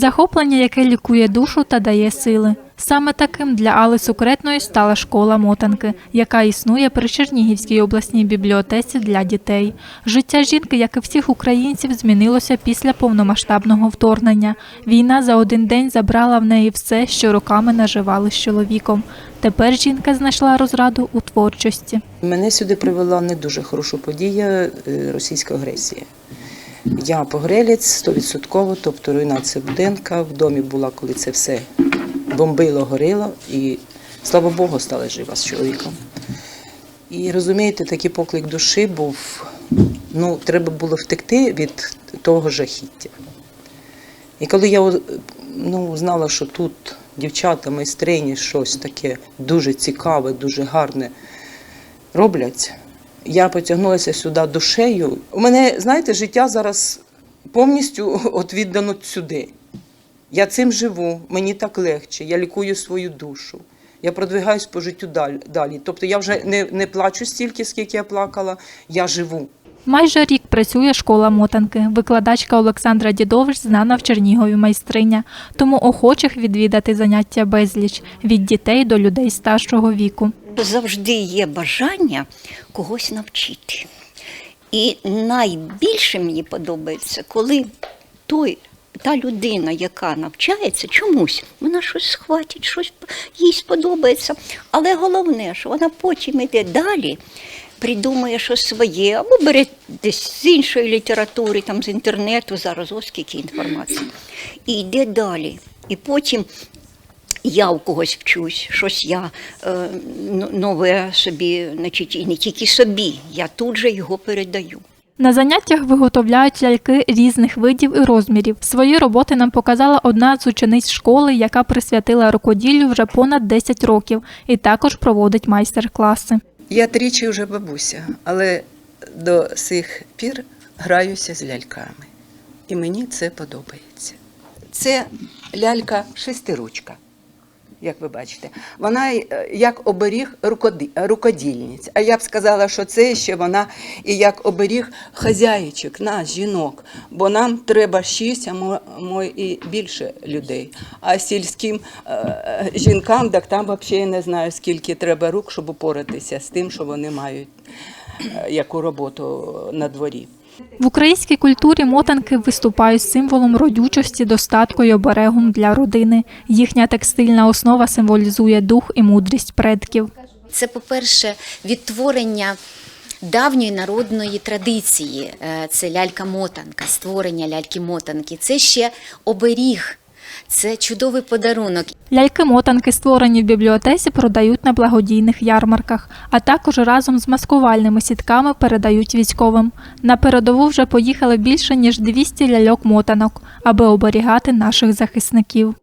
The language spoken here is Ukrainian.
Захоплення, яке лікує душу та дає сили. Саме таким для Алли Сукретної стала школа мотанки, яка існує при Чернігівській обласній бібліотеці для дітей. Життя жінки, як і всіх українців, змінилося після повномасштабного вторгнення. Війна за один день забрала в неї все, що роками наживали з чоловіком. Тепер жінка знайшла розраду у творчості. Мене сюди привела не дуже хороша подія е, російська агресія. Я погрелець 100%, тобто руйнація будинка. В домі була, коли це все бомбило, горіло, і слава Богу, стала жива з чоловіком. І розумієте, такий поклик душі був. Ну, треба було втекти від того жахіття. І коли я ну, знала, що тут дівчата, майстрині, щось таке дуже цікаве, дуже гарне роблять, я потягнулася сюди душею. У мене, знаєте, життя зараз повністю от віддано сюди. Я цим живу, мені так легше, я лікую свою душу. Я продвигаюсь по життю далі. Тобто я вже не, не плачу стільки, скільки я плакала, я живу. Майже рік працює школа мотанки. Викладачка Олександра Дідович знана в Чернігові майстриня, тому охочих відвідати заняття безліч від дітей до людей старшого віку. Завжди є бажання когось навчити. І найбільше мені подобається, коли той, та людина, яка навчається чомусь, вона щось схватить, щось їй сподобається. Але головне, що вона потім йде далі, придумує щось своє, або бере десь з іншої літератури, там з інтернету, зараз ось скільки інформації, і йде далі. І потім я у когось вчусь, щось я е, нове собі, значить, і не тільки собі, я тут же його передаю. На заняттях виготовляють ляльки різних видів і розмірів. Свої роботи нам показала одна з учениць школи, яка присвятила рукоділлю вже понад 10 років і також проводить майстер-класи. Я тричі вже бабуся, але до сих пір граюся з ляльками. І мені це подобається. Це лялька шестиручка, як ви бачите. Вона е, як оберіг рукоді- рукодільниць. А я б сказала, що це ще вона і як оберіг хазяїчок, нас, жінок. Бо нам треба шість, а мо, мо і більше людей. А сільським е, жінкам, так там взагалі не знаю, скільки треба рук, щоб упоратися з тим, що вони мають е, яку роботу на дворі. В українській культурі мотанки виступають символом родючості, достатку й оберегом для родини. Їхня текстильна основа символізує дух і мудрість предків. Це, по-перше, відтворення давньої народної традиції. Е, Це лялька-мотанка, створення ляльки-мотанки. Це ще оберіг, це чудовий подарунок. Ляльки-мотанки, створені в бібліотеці, продають на благодійних ярмарках, а також разом з маскувальними сітками передають військовим. На передову вже поїхали більше ніж 200 ляльок-мотанок, аби оберігати наших захисників.